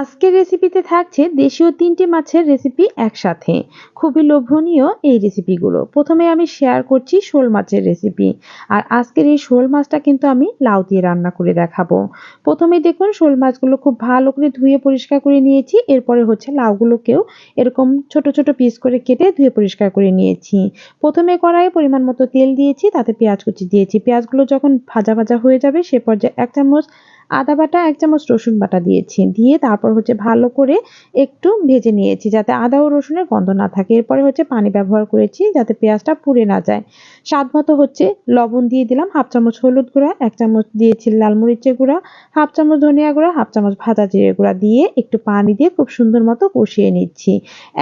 আজকের রেসিপিতে থাকছে দেশীয় তিনটি মাছের রেসিপি একসাথে। খুবই লোভনীয় এই রেসিপিগুলো প্রথমে আমি শেয়ার করছি শোল মাছের রেসিপি আর আজকের এই শোল মাছটা কিন্তু আমি লাউ দিয়ে রান্না করে দেখাবো। প্রথমে দেখুন, শোল মাছগুলো খুব ভালো করে ধুয়ে পরিষ্কার করে নিয়েছি। এরপরে হচ্ছে লাউগুলোকেও এরকম ছোট ছোট পিস করে কেটে ধুয়ে পরিষ্কার করে নিয়েছি। প্রথমে কড়াইয়ে পরিমাণ মতো তেল দিয়েছি, তাতে পেঁয়াজ কুচি দিয়েছি। পেঁয়াজগুলো যখন ভাজা ভাজা হয়ে যাবে, সে পর্যায়ে এক চামচ আদা বাটা এক চামচ রসুন বাটা দিয়েছি। দিয়ে তারপর হচ্ছে ভালো করে একটু ভেজে নিয়েছি যাতে আদা ও রসুনের গন্ধ না থাকে। এরপরে হচ্ছে পানি ব্যবহার করেছি যাতে পেঁয়াজটা পুড়ে না যায়। স্বাদ মতো হচ্ছে লবণ দিয়ে দিলাম হাফ চামচ হলুদ গুঁড়া, এক চামচ দিয়েছি লাল মরিচের গুঁড়া, হাফ চামচ ধনিয়া গুঁড়া, হাফ চামচ ভাজা জিরে গুঁড়া দিয়ে একটু পানি দিয়ে খুব সুন্দর মতো কষিয়ে নিচ্ছি।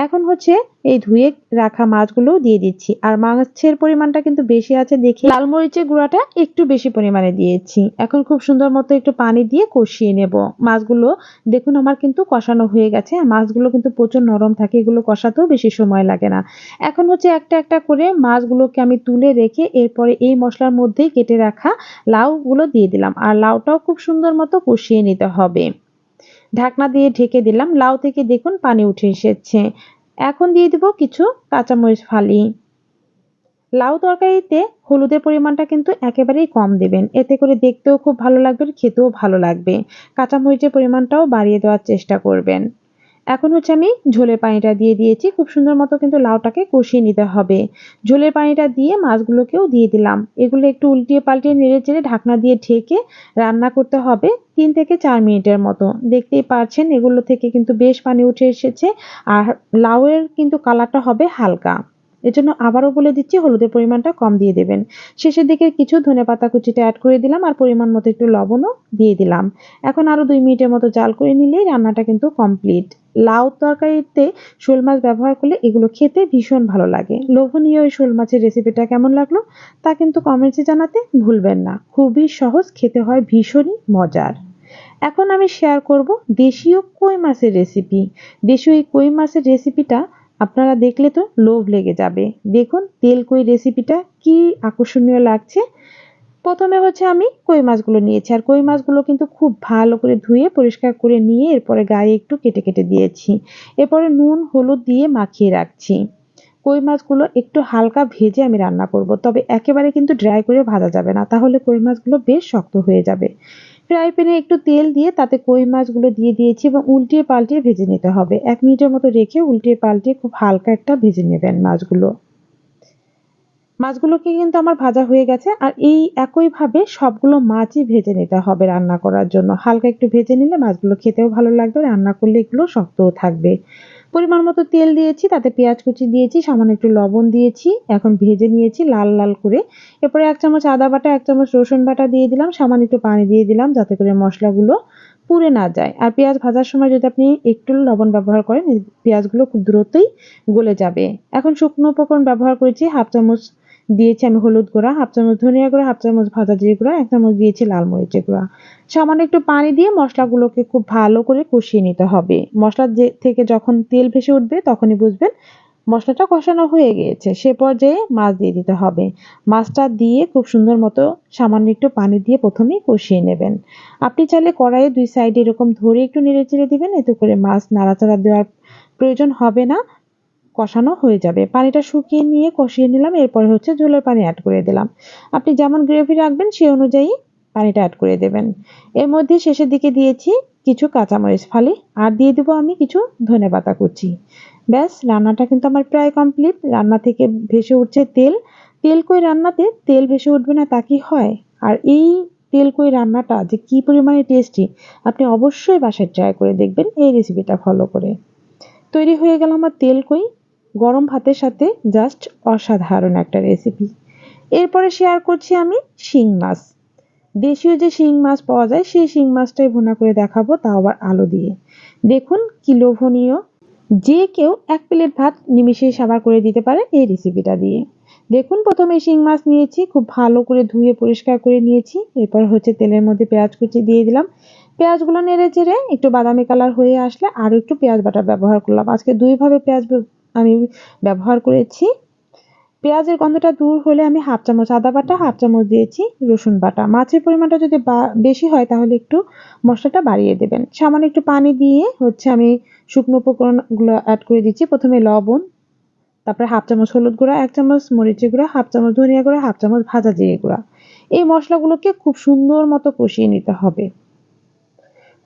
এখন হচ্ছে এই ধুয়ে রাখা মাছগুলো দিয়ে দিচ্ছি। আর মাছের পরিমাণটা কিন্তু বেশি আছে দেখি লাল মরিচের গুঁড়াটা একটু বেশি পরিমাণে দিয়েছি। এখন খুব সুন্দর মতো একটু পানি দিয়ে কষিয়ে নেব। মাছগুলো দেখুন আমার কিন্তু কষানো হয়ে গেছে। আর মাছগুলো কিন্তু প্রচুর নরম থাকে, এগুলো কষাতেও বেশি সময় লাগে না। এখন হচ্ছে একটা একটা করে মাছগুলোকে আমি তুলে রেখে এরপরে এই মশলার মধ্যেই কেটে রাখা লাউগুলো দিয়ে দিলাম। আর লাউটাও খুব সুন্দর মতো কষিয়ে নিতে হবে। ঢাকনা দিয়ে ঢেকে দিলাম। লাউ থেকে দেখুন পানি উঠে এসেছে। এখন দিয়ে দিব কিছু কাঁচামরিচ ফালি। লাউ তরকারিতে হলুদের পরিমাণটা কিন্তু একেবারেই কম দেবেন। এতে করে দেখতেও খুব ভালো লাগবে খেতেও ভালো লাগবে। কাঁচামরিচের পরিমাণটাও বাড়িয়ে দেওয়ার চেষ্টা করবেন। এখন হচ্ছে আমি ঝোলের পানিটা দিয়ে দিয়েছি। খুব সুন্দর মতো কিন্তু লাউটাকে কষিয়ে নিতে হবে। ঝোলের পানিটা দিয়ে মাছগুলোকেও দিয়ে দিলাম। এগুলো একটু উল্টিয়ে পাল্টিয়ে নেড়ে চেড়ে ঢাকনা দিয়ে ঢেকে রান্না করতে হবে তিন থেকে চার মিনিটের মতো। দেখতেই পারছেন এগুলো থেকে কিন্তু বেশ পানি উঠে এসেছে। আর লাউয়ের কিন্তু কালারটা হবে হালকা। এজন্য আবারও বলে দিচ্ছি, হলুদের পরিমাণটা কম দিয়ে দেবেন। শেষের দিকে কিছু ধনে পাতা কুচিটা অ্যাড করে দিলাম আর পরিমাণ মতো একটু লবণও দিয়ে দিলাম। এখন আরও দুই মিনিটের মতো জাল করে নিলেই রান্নাটা কিন্তু কমপ্লিট লাউ তরকারিতে শোল মাছ ব্যবহার করলে এগুলো খেতে ভীষণ ভালো লাগে। লোভনীয় এই শোল মাছের রেসিপিটা কেমন লাগল তা কিন্তু কমেন্টসে জানাতে ভুলবেন না। খুবই সহজ, খেতে হয় ভীষণই মজার। এখন আমি শেয়ার করব দেশীয় কই মাছের রেসিপি দেশীয় এই কই মাছের রেসিপিটা আপনারা দেখলে তো লোভ লেগে যাবে। দেখুন, তেল কই রেসিপিটা কি আকর্ষণীয় লাগছে। প্রথমে হচ্ছে আমি কই মাছগুলো নিয়েছি। আর কই মাছগুলো কিন্তু খুব ভালো করে ধুয়ে, পরিষ্কার করে নিয়ে এরপরে গায়ে একটু কেটে কেটে দিয়েছি। এরপরে নুন, হলুদ দিয়ে মাখিয়ে রাখছি। কই মাছগুলো একটু হালকা ভেজে আমি রান্না করব। তবে একেবারে কিন্তু ড্রাই করে ভাজা যাবে না। তাহলে কই মাছগুলো বেশ শক্ত হয়ে যাবে। ফ্রাই প্যানে একটু তেল দিয়ে তাতে কই মাছগুলো দিয়ে দিয়েছি এবং উল্টিয়ে পাল্টিয়ে ভেজে নিতে হবে। এক মিনিটের মতো রেখে উল্টিয়ে পাল্টিয়ে খুব হালকা একটা ভেজে নেবেন মাছগুলো। মাছগুলোকে কিন্তু আমার ভাজা হয়ে গেছে আর এই একইভাবে সবগুলো মাছই ভেজে নিতে হবে রান্না করার জন্য। হালকা একটু ভেজে নিলে মাছগুলো খেতেও ভালো লাগবে, রান্না করলে এগুলো শক্তও থাকবে। পরিমাণ মতো তেল দিয়েছি, তাতে পেঁয়াজ কুচি দিয়েছি, সামান্য একটু লবণ দিয়েছি, এখন ভেজে নিয়েছি লাল লাল করে। এরপরে এক চামচ আদা বাটা, এক চামচ রসুন বাটা দিয়ে দিলাম, সামান্য একটু পানি দিয়ে দিলাম যাতে করে মশলাগুলো পুড়ে না যায়। আর পেঁয়াজ ভাজার সময় যদি আপনি একটু লবণ ব্যবহার করেন পেঁয়াজগুলো খুব দ্রুতই গলে যাবে। এখন শুকনো উপকরণ ব্যবহার করেছি, হাফ চামচ দিয়েছি আমি হলুদ গুঁড়া, হাফ চামচ ধনিয়া গুঁড়া, হাফ চামচ ভাজা জিরে গুঁড়া, এক চামচ দিয়েছি লাল মরিচের গুঁড়া। সামান্য একটু পানি দিয়ে মশলাগুলোকে খুব ভালো করে কষিয়ে নিতে হবে। মশলা যে থেকে যখন তেল ভেসে উঠবে তখনই বুঝবেন মশলাটা কষানো হয়ে গিয়েছে। সে পর্যায়ে মাছ দিয়ে দিতে হবে। মাছটা দিয়ে খুব সুন্দর মতো সামান্য একটু পানি দিয়ে প্রথমেই কষিয়ে নেবেন। আপনি চাইলে কড়াইয়ে দুই সাইডে এরকম ধরে একটু নেড়ে চেড়ে দিবেন। এতে করে মাছ নাড়াচাড়া দেওয়ার প্রয়োজন হবে না। কষানো হয়ে যাবে। পানিটা শুকিয়ে নিয়ে কষিয়ে নিলাম, এরপরে হচ্ছে ঝোলের পানি অ্যাড করে দিলাম। আপনি যেমন গ্রেভি রাখবেন সেই অনুযায়ী পানিটা অ্যাড করে দেবেন। এর মধ্যে শেষের দিকে দিয়েছি কিছু কাঁচামরিচ ফালি, আর দিয়ে দেবো আমি কিছু ধনে পাতা কুচি। ব্যাস, রান্নাটা কিন্তু আমার প্রায় কমপ্লিট রান্না থেকে ভেসে উঠছে তেল। তেল কই রান্নাতে? তেল ভেসে উঠবে না, তা কি হয়? আর এই তেল কই রান্নাটা যে কি পরিমাণে টেস্টি আপনি অবশ্যই বাসায় ট্রাই করে দেখবেন, এই রেসিপিটা ফলো করে। তৈরি হয়ে গেল আমার তেল কই। গরম ভাতের সাথে জাস্ট অসাধারণ একটা রেসিপি এরপরে শেয়ার করছি আমি শিং মাছ। দেশীয় যে শিং মাছ পাওয়া যায়, সেই শিং মাছটাই ভুনা করে দেখাবো, তাও আবার আলো দিয়ে। দেখুন কি লোভনীয়। যে কেউ এক প্লেট ভাত নিমিশে সাবার করে দিতে পারে এই রেসিপিটা দিয়ে। দেখুন প্রথমে শিং মাছ নিয়েছি, খুব ভালো করে ধুয়ে পরিষ্কার করে নিয়েছি। এরপর হচ্ছে তেলের মধ্যে পেঁয়াজ কুচি দিয়ে দিলাম। পেঁয়াজগুলো নেড়ে চেড়ে একটু বাদামি কালার হয়ে আসলে আরও একটু পেঁয়াজ বাটা ব্যবহার করলাম। আজকে দুইভাবে পেঁয়াজ আমি ব্যবহার করেছি। পেঁয়াজের গন্ধটা দূর হলে আমি হাফ চামচ আদা বাটা, হাফ চামচ দিয়েছি রসুন বাটা। মাছের পরিমাণটা যদি বেশি হয় তাহলে একটু মশলাটা বাড়িয়ে দেবেন। সামান্য একটু পানি দিয়ে হচ্ছে আমি শুকনো উপকরণগুলো অ্যাড করে দিচ্ছি। প্রথমে লবণ, তারপরে হাফ চামচ হলুদ গুঁড়া, এক চামচ মরিচের গুঁড়া, হাফ চামচ ধনিয়া গুঁড়া, হাফ চামচ ভাজা জিরে গুঁড়া। এই মশলাগুলোকে খুব সুন্দর মতো কষিয়ে নিতে হবে।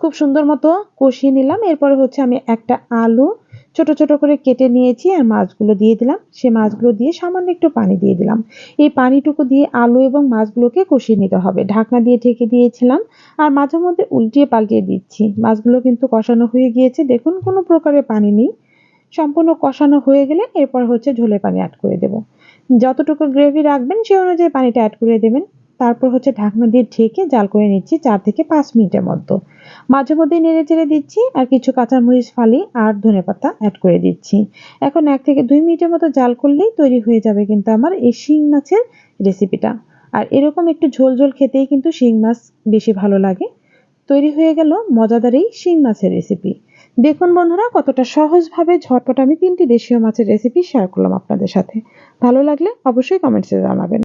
খুব সুন্দর মতো কষিয়ে নিলাম। এরপরে হচ্ছে আমি একটা আলু ছোট ছোট করে কেটে নিয়েছি আর মাছগুলো দিয়ে দিলাম। সে মাছগুলো দিয়ে সামান্য একটু পানি দিয়ে দিলাম। এই পানিটুকু দিয়ে আলু এবং মাছগুলোকে কষিয়ে নিতে হবে। ঢাকনা দিয়ে ঢেকে দিয়েছিলাম আর মাঝে মধ্যে উল্টিয়ে পাল্টিয়ে দিচ্ছি। মাছগুলো কিন্তু কষানো হয়ে গিয়েছে। দেখুন, কোনো প্রকারের পানি নেই। সম্পূর্ণ কষানো হয়ে গেলে এরপর হচ্ছে ঝোলের পানি অ্যাড করে দেব। যতটুকু গ্রেভি রাখবেন সেই অনুযায়ী পানিটা অ্যাড করে দেবেন। তারপর হচ্ছে ঢাকনা দিয়ে ঢেকে জাল করে নিচ্ছি চার থেকে পাঁচ মিনিটের মতো। মাঝে মধ্যে নেড়ে চেড়ে দিচ্ছি আর কিছু কাঁচামরিচ, ফালি আর ধনেপাতা অ্যাড করে দিচ্ছি। এখন এক থেকে দুই মিনিটের মতো জাল করলেই তৈরি হয়ে যাবে কিন্তু আমার এই শিং মাছের রেসিপিটা আর এরকম একটু ঝোল ঝোল খেতেই কিন্তু শিং মাছ বেশি ভালো লাগে। তৈরি হয়ে গেল মজাদার এই শিং মাছের রেসিপি দেখুন বন্ধুরা, কতটা সহজভাবে ঝটপট আমি তিনটি দেশীয় মাছের রেসিপি শেয়ার করলাম আপনাদের সাথে। ভালো লাগলে অবশ্যই কমেন্টসে জানাবেন।